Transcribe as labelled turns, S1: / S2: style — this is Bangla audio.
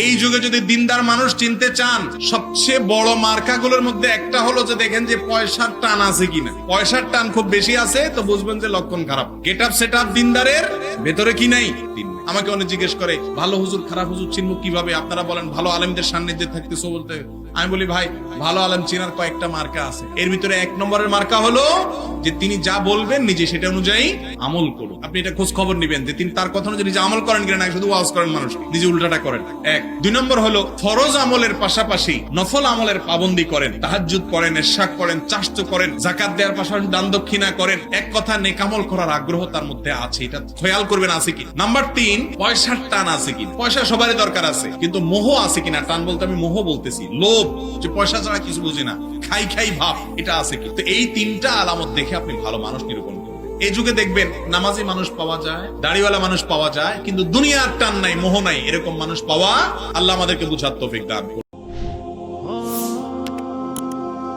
S1: এই যুগে যদি দিনদার মানুষ চিনতে চান, সবচেয়ে বড় মার্কাগুলোর মধ্যে একটা হলো যে দেখেন যে পয়সার টান আছে কিনা। পয়সার টান খুব বেশি আছে, তো বুঝবেন যে লক্ষণ খারাপ। গেট আপ সেট আপ দিনদারের ভেতরে কি নাই? আমাকে অনেক জিজ্ঞেস করে, ভালো হুজুর, খারাপ হুজুর চিনব কীভাবে? আপনারা বলেন, ভালো আলেমদের সান্নিধ্যে থাকতে বলতে আমি বলি, ভাই, ভালো আলেম চিনার কয়েকটা মার্কা আছে। এর ভিতরে এক নম্বরের মার্কা হলো যে তিনি যা বলবেন নিজে সেটা অনুযায়ী আমল করুন। আপনি এটা খোঁজ খবর নিবেন যে তিনি তার কথা অনুযায়ী নিজে আমল করেন কিনা শুধু ওয়াজ করেন মানুষ, নিজে উল্টাটা করেন। এক। দুই নম্বর হলো, ফরজ আমলের পাশাপাশি নফল আমলের পাবন্দি করেন, তাহাজ্জুদ করেন এরশাক করেন, চাষ্ট করেন জাকাত দেওয়ার পাশাপাশি দান দক্ষিণা করেন। এক কথা, নেকামল করার আগ্রহ তার মধ্যে আছে, এটা খেয়াল করবেন আছে কি নাম্বার তিন, পয়সার টান আছে কি পয়সা সবারই দরকার আছে, কিন্তু মোহ আছে কিনা, টান বলতে আমি মোহ বলতেছি। লোভ। যে পয়সা ছাড়া কিছু বুঝি না। খাই খাই ভাব, এটা আছে কি? তো এই তিনটা আলামত দেখে আপনি ভালো মানুষ নিরূপণ করবেন। এই যুগে দেখবেন নামাজি মানুষ পাওয়া যায়, দাড়িওয়ালা মানুষ পাওয়া যায়, কিন্তু দুনিয়ার টান নাই, মোহ নাই, এরকম মানুষ পাওয়া আল্লাহ আমাদেরকে বুঝার তৌফিক দান।